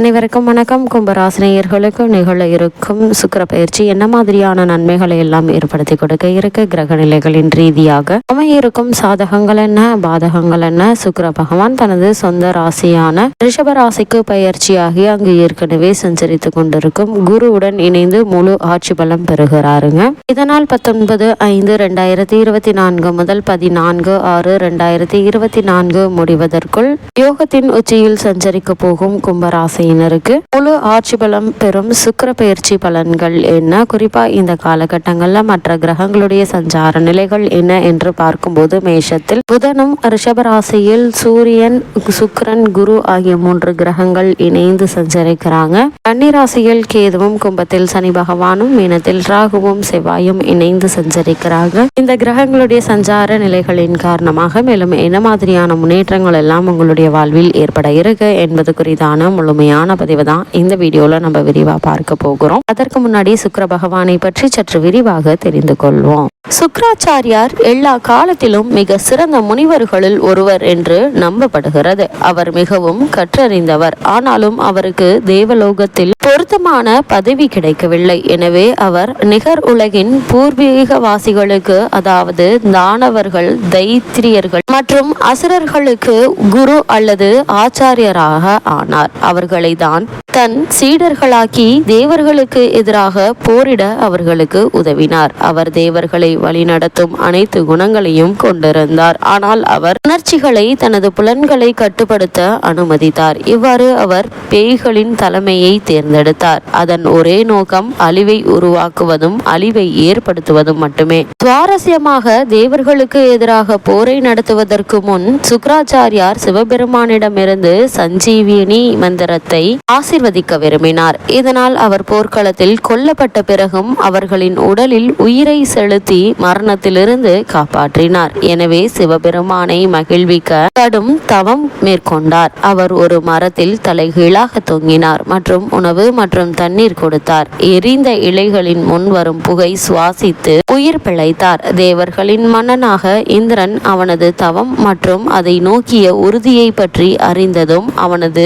அனைவருக்கும் வணக்கம். கும்பராசினியர்களுக்கும் நிகழ இருக்கும் சுக்கர பயிற்சி என்ன மாதிரியான நன்மைகளை எல்லாம் ஏற்படுத்தி கொடுக்க இருக்க? கிரக நிலைகளின் ரீதியாக அமையிருக்கும் சாதகங்கள் என்ன? பாதகங்கள் என்ன? சுக்கர பகவான் தனது சொந்த ராசியான ரிஷப ராசிக்கு பயிற்சியாகி அங்கு ஏற்கனவே சஞ்சரித்து கொண்டிருக்கும் குருவுடன் இணைந்து முழு ஆட்சி பலம் பெறுகிறாருங்க. இதனால் பத்தொன்பது ஐந்து ரெண்டாயிரத்தி இருபத்தி நான்கு முதல் பதினான்கு ஆறு ரெண்டாயிரத்தி இருபத்தி நான்கு முடிவதற்குள் யோகத்தின் உச்சியில் சஞ்சரிக்க போகும் கும்பராசி கும்பராசியினருக்கு முழு ஆட்சி பலம் பெறும் சுக்கர பயிற்சி பலன்கள் என்ன? குறிப்பா இந்த காலகட்டங்கள்ல மற்ற கிரகங்களுடைய சஞ்சார நிலைகள் என்ன என்று பார்க்கும்போது மேஷத்தில் புதனும் ரிஷபராசியில் சூரியன் சுக்கிரன் குரு ஆகிய மூன்று கிரகங்கள் இணைந்து சஞ்சரிக்கிறாங்க. கன்னிராசியில் கேதுவும் கும்பத்தில் சனி பகவானும் மீனத்தில் ராகுவும் செவ்வாயும் இணைந்து சஞ்சரிக்கிறாங்க. இந்த கிரகங்களுடைய சஞ்சார நிலைகளின் காரணமாக மேலும் என்ன மாதிரியான முன்னேற்றங்கள் எல்லாம் உங்களுடைய வாழ்வில் ஏற்பட இருக்கு என்பது குறித்தான முழுமையான ஞான பதிவு தான் இந்த வீடியோவில் நம்ம விரிவாக பார்க்க போகிறோம். அதற்கு முன்னாடி சுக்கர பகவானை பற்றி சற்று விரிவாக தெரிந்து கொள்வோம். சுக்கராச்சாரியார் எல்லா காலத்திலும் மிக சிறந்த முனிவர்களில் ஒருவர் என்று நம்பப்படுகிறது. அவர் மிகவும் கற்றறிந்தவர். ஆனாலும் அவருக்கு தேவலோகத்தில் பொருத்தமான பதவி கிடைக்கவில்லை. எனவே அவர் நிகர் உலகின் பூர்வீகவாசிகளுக்கு அதாவது தானவர்கள் தைத்திரியர்கள் மற்றும் அசுரர்களுக்கு குரு அல்லது ஆச்சாரியராக ஆனார். அவர்களை தான் தன் சீடர்களாக்கி தேவர்களுக்கு எதிராக போரிட அவர்களுக்கு உதவினார். அவர் தேவர்களை வழிநடத்தும் அனைத்து குணங்களையும் கொண்டிருந்தார். ஆனால் அவர் உணர்ச்சிகளை தனது புலன்களை கட்டுப்படுத்த அனுமதித்தார். இவ்வாறு அவர் பேய்களின் தலைமையை தேர்ந்தெடுத்தார். அதன் ஒரே நோக்கம் அழிவை உருவாக்குவதும் அழிவை ஏற்படுத்துவதும் மட்டுமே. சுவாரஸ்யமாக தேவர்களுக்கு எதிராக போரை நடத்துவதற்கு முன் சுக்ராச்சாரியார் சிவபெருமானிடமிருந்து சஞ்சீவினி மந்திரத்தை ஆசிர்வதிக்க விரும்பினார். இதனால் அவர் போர்க்களத்தில் கொல்லப்பட்ட பிறகும் அவர்களின் உடலில் உயிரை செலுத்தி மரணத்திலிருந்து காப்பாற்றினார். எனவே சிவபெருமானை மகிழ்விக்க கடும் தவம் மேற்கொண்டார். அவர் ஒரு மரத்தில் தலைகீழாக தொங்கினார் மற்றும் உணவு மற்றும் தண்ணீர் கொடுத்தார். எரிந்த இலைகளின் முன் வரும் புகை சுவாசித்து உயிர் பிழைத்தார். தேவர்களின் மன்னனாக இந்திரன் அவனது தவம் மற்றும் அதை நோக்கிய உறுதியை பற்றி அறிந்ததும் அவனது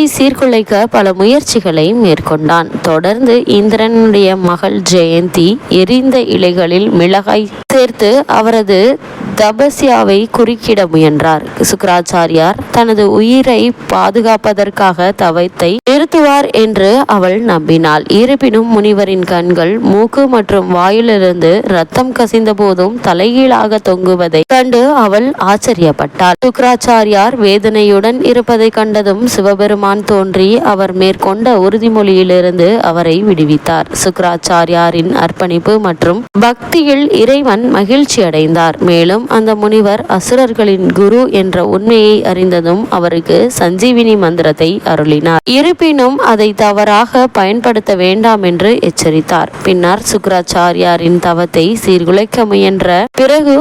தபஸ்யை சீர்குலைக்க பல முயற்சிகளை மேற்கொண்டான். தொடர்ந்து இந்திரனுடைய மகள் ஜெயந்தி எரிந்த இலைகளில் மிளகாய் சேர்த்து அவரது தபஸ்யாவை குறுக்கிட முயன்றார். சுக்கராச்சாரியார் தனது உயிரை பாதுகாப்பதற்காக தவத்தை நிறுத்துவார் என்று அவள் நம்பினாள். இருப்பினும் முனிவரின் கண்கள் மூக்கு மற்றும் வாயிலிருந்து ரத்தம் கசிந்த போதும் தலைகீழாக தொங்குவதை கண்டு அவள் ஆச்சரியப்பட்டாள். சுக்கராச்சாரியார் வேதனையுடன் இருப்பதை கண்டதும் சிவபெருமான் பெருமான் தோன்றி அவர் மேற்கொண்ட உறுதிமொழியிலிருந்து அவரை விடுவித்தார். சுக்கராச்சாரியாரின் அர்ப்பணிப்பு மற்றும் பக்தியில் இறைவன் மகிழ்ச்சி அடைந்தார் மேலும் அந்த முனிவர் அசுரர்களின் குரு என்ற உண்மையை அறிந்ததும் அவருக்கு சஞ்சீவினி மந்திரத்தை அருளினார். இருப்பினும் அதை தவறாக பயன்படுத்த வேண்டாம் என்று எச்சரித்தார். பின்னர் சுக்கராச்சாரியாரின் தவத்தை சீர்குலைக்க முயன்ற பிறகு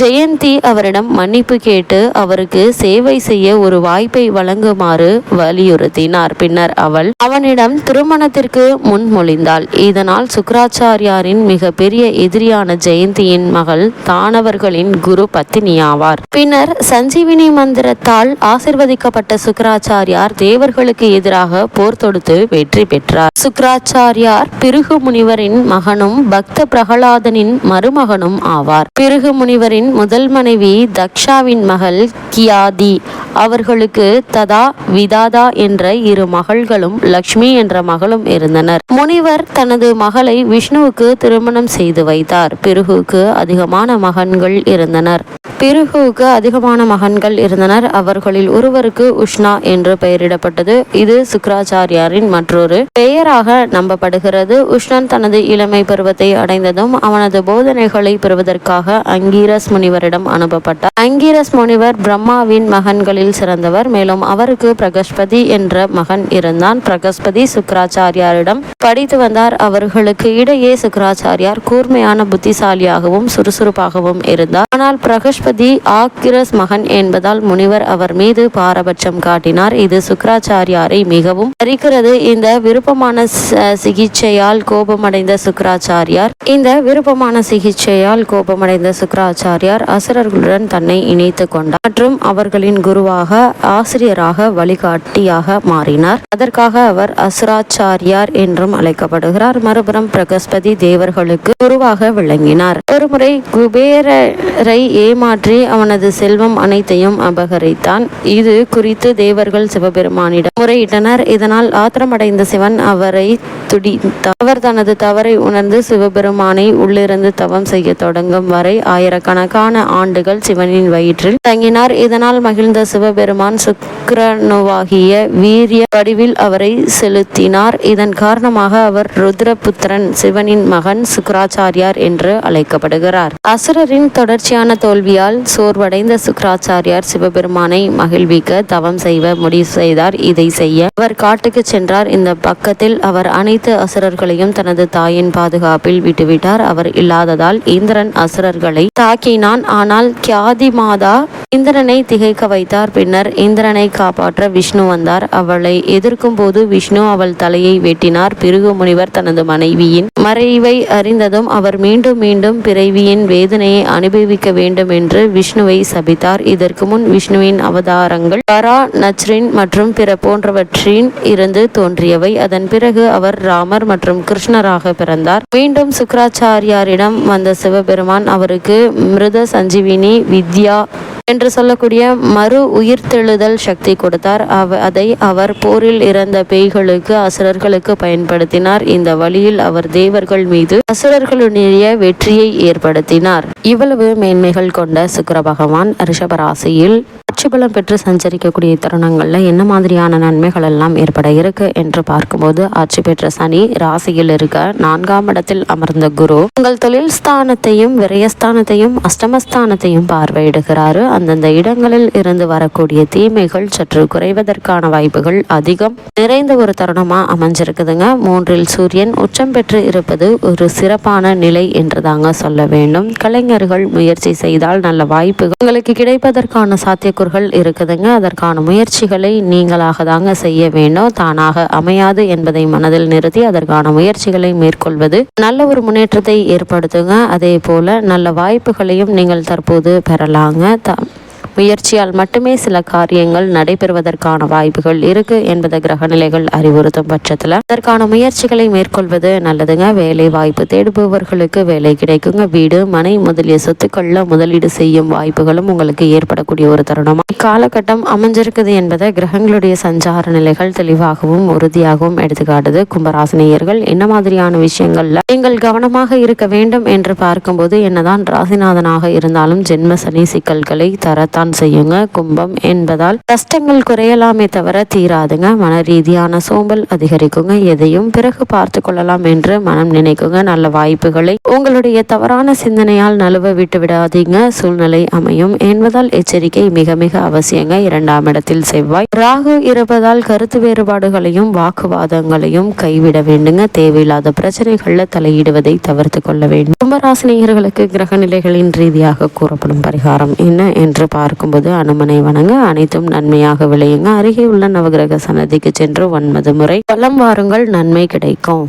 ஜெயந்தி அவரிடம் மன்னிப்பு கேட்டு அவருக்கு சேவை செய்ய ஒரு வாய்ப்பை வழங்குமாறு வலியுறுத்தினார். பின்னர் அவள் அவனிடம் திருமணத்திற்கு முன்மொழிந்தாள் இதனால் சுக்கராச்சாரியாரின் மிக பெரிய எதிரியான ஜெயந்தியின் மகள் தானவர்களின் குரு பத்தினியாவார் பின்னர் சஞ்சீவினி மந்திரத்தால் ஆசிர்வதிக்கப்பட்ட சுக்கராச்சாரியார் தேவர்களுக்கு எதிராக போர் தொடுத்து வெற்றி பெற்றார். சுக்கராச்சாரியார் பிருகு முனிவரின் மகனும் பக்த பிரகலாதனின் மருமகனும் ஆவார். பிருகு முனிவரின் முதல் மனைவி தக்ஷாவின் மகள் கியாதி அவர்களுக்கு ததா விதாத என்ற இரு மகள்களும் லக்ஷ்மி என்ற மகளும் இருந்தனர். முனிவர் தனது மகளை விஷ்ணுவுக்கு திருமணம் செய்து வைத்தார். பிருகுக்கு அதிகமான மகன்கள் இருந்தனர். பிருகுவுக்கு அதிகமான மகன்கள் இருந்தனர். அவர்களில் ஒருவருக்கு உஷ்ணா என்று பெயரிடப்பட்டது. இது சுக்கராச்சாரியாரின் மற்றொரு பெயராக நம்பப்படுகிறது. உஷ்ணன் தனது இளமை பருவத்தை அடைந்ததும் அவனது போதனைகளை பெறுவதற்காக அங்கீரஸ் முனிவரிடம் அனுப்பப்பட்டார். அங்கீரஸ் முனிவர் பிரம்மாவின் மகன்களில் சிறந்தவர். மேலும் அவருக்கு பிரகஸ்பதி என்ற மகன் இருந்தான். பிரகஸ்பதி சுக்கராச்சாரியாரிடம் படித்து வந்தார். அவர்களுக்கு இடையே சுக்கராச்சாரியார் கூர்மையான புத்திசாலியாகவும் சுறுசுறுப்பாகவும் இருந்தார். ஆனால் பிரகஸ்பதி ஆக்கிரஸ் மகன் என்பதால் முனிவர் அவர் மீது பாரபட்சம் காட்டினார். இது சுக்கராச்சாரியாரை மிகவும் பறிக்கிறது இந்த விருப்பமான சிகிச்சையால் கோபமடைந்த சுக்கராச்சாரியார் இந்த விருப்பமான சிகிச்சையால் கோபமடைந்த சுக்கராச்சாரியார் அசுரர்களுடன் தன்னை இணைத்து கொண்டார். மற்றும் அவர்களின் குருவாக ஆசிரியராக சக்தியாக மாறினார். அதற்காக அவர் அசுராச்சாரியார் என்றும் அழைக்கப்படுகிறார். மறுபுறம் பிரகஸ்பதி தேவர்களுக்கு குருவாக விளங்கினார். ஒருமுறை குபேரரை ஏமாற்றி அவனது செல்வம் அனைத்தையும் அபகரித்தான். இது குறித்து தேவர்கள் சிவபெருமானிடம் முறையிட்டனர். இதனால் ஆத்திரமடைந்த சிவன் அவரை துடித்தார் அவர் தனது தவறை உணர்ந்து சிவபெருமானை உள்ளிருந்து தவம் செய்ய தொடங்கும் வரை ஆயிரக்கணக்கான ஆண்டுகள் சிவனின் வயிற்றில் தங்கினார். இதனால் மகிழ்ந்த சிவபெருமான் சுக்கிரனுவாகிய வீரிய வடிவில் அவரை செலுத்தினார். இதன் காரணமாக அவர் ருத்ரபுத்திரன் சிவனின் மகன் சுக்கராச்சாரியார் என்று அழைக்கப்படுகிறார். அசுரரின் தொடர்ச்சியான தோல்வியால் சோர்வடைந்த சுக்கராச்சாரியார் சிவபெருமானை மகிழ்விக்க தவம் செய்வ முடிவு செய்தார். இதை செய்ய அவர் காட்டுக்கு சென்றார். இந்த பக்கத்தில் அவர் அனைத்து அசுரர்களையும் தனது தாயின் பாதுகாப்பில் விட்டுவிட்டார். அவர் இல்லாததால் இந்திரன் அசுரர்களை தாக்கினான். ஆனால் கியாதி மாதா இந்திரனை திகைக்க வைத்தார். பின்னர் இந்திரனை காப்பாற்ற விஷ்ணு வந்தார். அவளை எதிர்க்கும் போது விஷ்ணு அவள் தலையை வெட்டினார். பிருகு முனிவர் தனது மனைவியின் மறைவை அறிந்ததும் அவர் மீண்டும் மீண்டும் பிறவியின் வேதனையை அனுபவிக்க வேண்டும் என்று விஷ்ணுவை சபித்தார். இதற்கு முன் விஷ்ணுவின் அவதாரங்கள் பரா நச்ரின் மற்றும் பிற போன்றவற்றின் இருந்து தோன்றியவை. அதன் பிறகு அவர் ராமர் மற்றும் கிருஷ்ணராக பிறந்தார். மீண்டும் சுக்கராச்சாரியாரிடம் வந்த சிவபெருமான் அவருக்கு மிருத சஞ்சீவினி வித்யா என்று சொல்லக்கூடிய மறு உயிர்த்தெழுதல் சக்தி கொடுத்தார். அவ அதை அவர் போரில் இறந்த பேய்களுக்கு அசுரர்களுக்கு பயன்படுத்தினார். இந்த வழியில் அவர் தேவர்கள் மீது அசுரர்களுடைய வெற்றியை ஏற்படுத்தினார். இவ்வளவு மேன்மைகள் கொண்ட சுக்கர பகவான் ரிஷபராசியில் ஆட்சி பலம் பெற்று சஞ்சரிக்கக்கூடிய தருணங்கள்ல என்ன மாதிரியான நன்மைகள் எல்லாம் ஏற்பட இருக்கு என்று பார்க்கும்போது ஆட்சி பெற்ற சனி ராசியில் இருக்க நான்காம் இடத்தில் அமர்ந்த குரு உங்கள் தொழில் ஸ்தானத்தையும் விரயஸ்தானத்தையும் அஷ்டமஸ்தானத்தையும் பார்வையிடுகிறாரு. அந்தந்த இடங்களில் இருந்து வரக்கூடிய தீமைகள் சற்று குறைவதற்கான வாய்ப்புகள் அதிகம். நிறைந்த ஒரு தருணமா அமைஞ்சிருக்குதுங்க. மூன்றில் சூரியன் உச்சம் பெற்று இருப்பது ஒரு சிறப்பான நிலை என்று தாங்க சொல்ல வேண்டும். கலைஞர்கள் முயற்சி செய்தால் நல்ல வாய்ப்புகள் உங்களுக்கு கிடைப்பதற்கான சாத்தியக்கூறுகள் இருக்குதுங்க. அதற்கான முயற்சிகளை நீங்களாக தாங்க செய்ய வேண்டும். தானாக அமையாது என்பதை மனதில் நிறுத்தி அதற்கான முயற்சிகளை மேற்கொள்வது நல்ல ஒரு முன்னேற்றத்தை ஏற்படுத்துங்க. அதே போல நல்ல வாய்ப்புகளையும் நீங்கள் தற்போது பெறலாங்க. த முயற்சியால் மட்டுமே சில காரியங்கள் நடைபெறுவதற்கான வாய்ப்புகள் இருக்கு என்பதை கிரகநிலைகள் அறிவுறுத்தும் பட்சத்தில். அதற்கான முயற்சிகளை மேற்கொள்வது நல்லதுங்க. வேலை வாய்ப்பு தேடுபவர்களுக்கு வேலை கிடைக்குங்க. வீடு மனை முதலிய சொத்துக்கள்ல முதலீடு செய்யும் வாய்ப்புகளும் உங்களுக்கு ஏற்படக்கூடிய ஒரு தருணம். இக்காலகட்டம் அமைஞ்சிருக்குது என்பதை கிரகங்களுடைய சஞ்சார நிலைகள் தெளிவாகவும் உறுதியாகவும் எடுத்துக்காட்டுது. கும்பராசினியர்கள் என்ன மாதிரியான விஷயங்கள்ல நீங்கள் கவனமாக இருக்க வேண்டும் என்று பார்க்கும்போது என்னதான் ராசிநாதனாக இருந்தாலும் ஜென்ம சனி சிக்கல்களை தான் செய்யுங்க. கும்பம் என்பதால் கஷ்டங்கள் குறையலாமே தவிர தீராதுங்க. மன ரீதியான சோம்பல் அதிகரிக்குங்க. எதையும் பிறகு பார்த்து கொள்ளலாம் என்று மனம் நினைக்குங்க. நல்ல வாய்ப்புகளை உங்களுடைய தவறான சிந்தனையால் நழுவ விட்டு விடாதீங்க. சூழ்நிலை அமையும் என்பதால் எச்சரிக்கை மிக மிக அவசியங்க. இரண்டாம் இடத்தில் செவ்வாய். ராகு இருப்பதால் கருத்து வேறுபாடுகளையும் வாக்குவாதங்களையும் கைவிட வேண்டுங்க. தேவையில்லாத பிரச்சனைகள்ல தலையிடுவதை தவிர்த்து கொள்ள வேண்டும். கும்பராசினியர்களுக்கு கிரக நிலைகளின் ரீதியாக கூறப்படும் பரிகாரம் என்ன என்று பார்க்கும்போது அனுமனை வணங்க அனைத்தும் நன்மையாக விளையுங்க அருகே உள்ள நவகிரக சன்னதிக்கு சென்று ஒன்பது முறை பலம் வாருங்கள் நன்மை கிடைக்கும்.